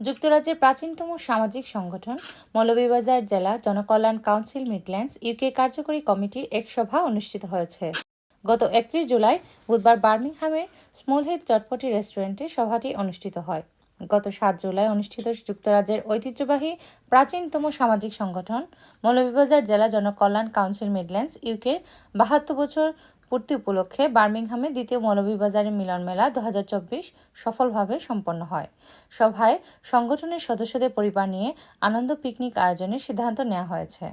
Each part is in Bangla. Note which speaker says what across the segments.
Speaker 1: যুক্তরাজ্যের প্রাচীনতম সামাজিক সংগঠন মৌলভীবাজার জেলা জনকল্যাণ কাউন্সিল মিডল্যান্ডস ইউকে কার্যকরী কমিটির এক সভা অনুষ্ঠিত হয়েছে। গত একত্রিশ জুলাই বুধবার বার্মিংহামের স্মলহিল চটপটি রেস্টুরেন্টে সভাটি অনুষ্ঠিত হয়। গত সাত জুলাই অনুষ্ঠিত যুক্তরাজ্যের ঐতিহ্যবাহী প্রাচীনতম সামাজিক সংগঠন মৌলভীবাজার জেলা জনকল্যাণ কাউন্সিল মিডল্যান্ডস ইউকের বাহাত্তর বছর পূর্তি উপলক্ষে বার্মিংহামে দ্বিতীয় মৌলভীবাজারের মিলন মেলা দুহাজার চব্বিশ সফলভাবে সম্পন্ন হয়। সভায় সংগঠনের সদস্যদের পরিবার নিয়ে আনন্দ পিকনিক আয়োজনের সিদ্ধান্ত নেওয়া হয়েছে।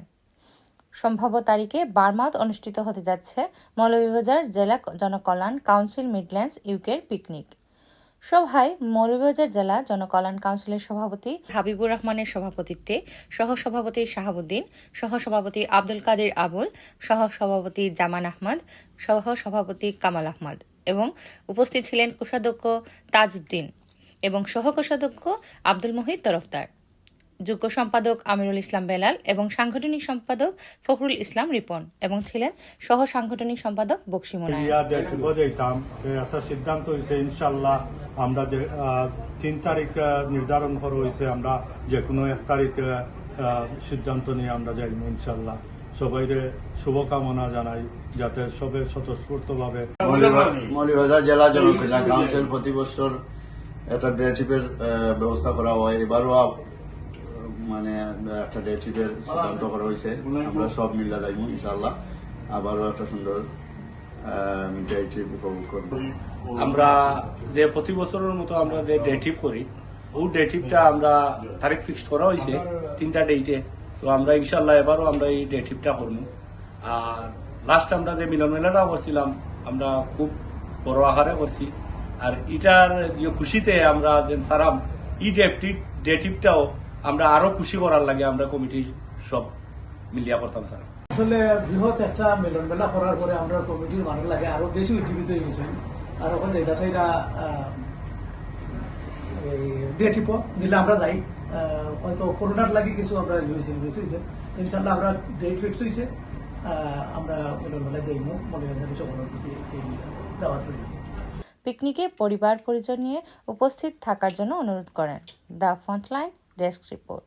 Speaker 1: সম্ভাব্য তারিখে বার্মাত অনুষ্ঠিত হতে যাচ্ছে মৌলভীবাজার জেলা জনকল্যাণ কাউন্সিল মিডল্যান্ডস ইউকের পিকনিক। সভায় মৌলভীবাজার জেলা জনকল্যাণ কাউন্সিলের সভাপতি হাবিবুর রহমানের সভাপতিত্বে সহসভাপতি শাহাবুদ্দিন সহসভাপতি আব্দুল কাদের আবুল সহসভাপতি জামান আহমদ সহসভাপতি কামাল আহমদ এবং উপস্থিত ছিলেন কোষাধ্যক্ষ তাজউদ্দিন এবং সহকোষাধ্যক্ষ আব্দুল মহিদ তরফদার। যুগ্ম সম্পাদক আমিরুল ইসলাম বেলাল এবং সাংগঠনিক সম্পাদক ফখরুল ইসলাম রিপন এবং ছিলেন সহ সাংগঠনিক সম্পাদক বক্সি মোনায়েম।
Speaker 2: ডেট যাইতাম এ একটা সিদ্ধান্ত হয়েছে ইনশাল্লাহ আমরা যে তিন তারিখ নির্ধারণ করা হয়েছে আমরা যে কোনো এক তারিখ সিদ্ধান্ত নিয়ে আমরা যাই ইনশাল্লাহ সবাইরে শুভকামনা জানাই যাতে সবে স্বতঃস্ফূর্তভাবে
Speaker 3: মৌলিবাজার জেলা জনকল্যাণ কাউন্সিল প্রতি বছর একটা ডে ট্রিপের ব্যবস্থা করা হয়। এবারও মানে একটা ডে ট্রিপের সিদ্ধান্ত করা হয়েছে। আমরা সব মিল্লা যাইব ইনশাল্লাহ আবারও একটা সুন্দর ডে ট্রিপ উপভোগ করব
Speaker 4: আমরা যে প্রতি বছরের মতো আমরা যে ডেটিভ করি, ও ডেটিভটা আমরা তারিখ ফিক্সড করা হয়েছে তিনটা ডেটে তো আমরা ইনশাল্লাহ এবারও আমরা এই ডেটিভটা করব। আর লাস্ট আমরা যে মিলন মেলাটা করছিলাম, আমরা খুব বড় আহারে করছি। আর এটার যে খুশিতে আমরা যে সারাম ই ডেটিভ ডেটিভটাও আমরা আরও খুশি করার লাগে আমরা কমিটি সব মিলিয়া করতাম স্যার
Speaker 5: আসলে বৃহৎ একটা মিলন মেলা করার পরে আমরা কমিটির মানুষ লাগে, আরও বেশি উজ্জীবিত হয়েছে আর ওখানে জায়গা সাইডা ডেটিপ যেটা আমরা যাই। হয়তো করোনার লাগে কিছু আমরা ইয়ে হয়েছে বেশি ইনশাল্লাহ আমরা ডেট ফিক্স হয়েছে। আমরা মিলন মেলায় যাইব মনে হয় সকলের প্রতি দাওয়াত রইল।
Speaker 1: পিকনিকে পরিবার পরিজন নিয়ে উপস্থিত থাকার জন্য অনুরোধ করেন। The frontline desk report.